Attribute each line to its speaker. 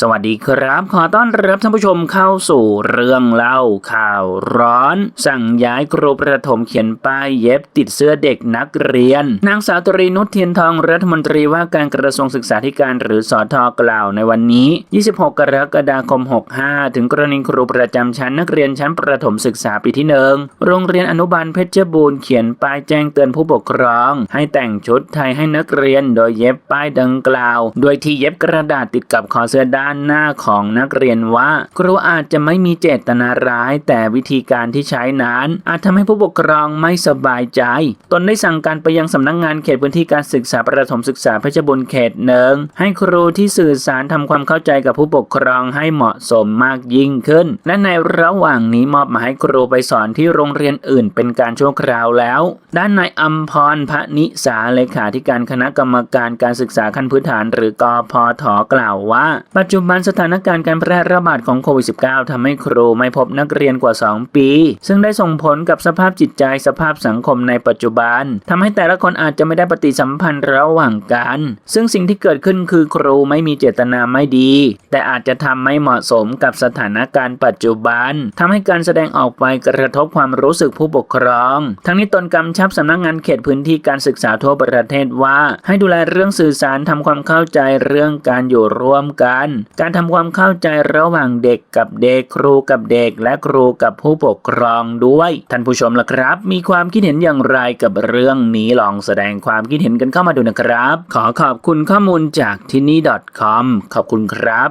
Speaker 1: สวัสดีครับ ขอต้อนรับท่านผู้ชมเข้าสู่เรื่องเล่าข่าวร้อน สั่งย้ายครูประถมเขียนป้ายเย็บติดเสื้อเด็กนักเรียน นางสาวตรีนุชเทียนทองรัฐมนตรีว่าการกระทรวงศึกษาธิการหรือสอทอกล่าวในวันนี้ 26 กรกฎาคม 65 ถึงกรณีครูประจำชั้นนักเรียนชั้นประถมศึกษาปีที่หนึ่งโรงเรียนอนุบาลเพชรบูรณ์เขียนป้ายแจ้งเตือนผู้ปกครอง ให้แต่งชุดไทยให้นักเรียน โดยเย็บป้ายดังกล่าว โดยที่เย็บกระดาษติดกับคอเสื้อด้านหน้าของนักเรียนว่า ครูอาจจะไม่มีเจตนาร้าย แต่วิธีการที่ใช้นั้น อาจทำให้ผู้ปกครองไม่สบายใจ ตนได้สั่งการไปยังสำนักงงานเขตพื้นที่การศึกษาประถมศึกษาเพชรบุรีเขตหนึ่งให้ครูที่สื่อสารทำความเข้าใจกับผู้ปกครองให้เหมาะสมมากยิ่งขึ้น และในระหว่างนี้มอบหมายให้ครูไปสอนที่โรงเรียนอื่นเป็นการชั่วคราวแล้ว ด้านนายอัมพรพระนิสาเลขาธิการคณะกรรมการการศึกษาขั้นพื้นฐานหรือกพทกล่าวว่า ปัจจุบันสถานการณ์การแพร่ระบาดของโควิด -19 ทำให้ครูไม่พบนักเรียนกว่า 2 ปี ซึ่งได้ส่งผลกับสภาพจิตใจสภาพสังคมในปัจจุบันทำให้แต่ละคนอาจจะไม่ได้ปฏิสัมพันธ์ระหว่างกัน ซึ่งสิ่งที่เกิดขึ้นคือครูไม่มีเจตนาไม่ดี แต่อาจจะทำไม่เหมาะสมกับสถานการณ์ปัจจุบันทำให้การแสดงออกไปกระทบความรู้สึกผู้ปกครอง ทั้งนี้ตนกำชับสำนักงานเขตพื้นที่การศึกษาทั่วประเทศว่า ให้ดูแลเรื่องสื่อสารทำความเข้าใจเรื่องการอยู่ร่วมกันการทำความเข้าใจระหว่างเด็กกับเด็กครูกับเด็ก และครูกับผู้ปกครองด้วย ท่านผู้ชมล่ะครับ มีความคิดเห็นอย่างไรกับเรื่องนี้ลองแสดงความคิดเห็นกันเข้ามาดูนะครับ ขอขอบคุณข้อมูลจากที่นี่ .com ขอบคุณครับ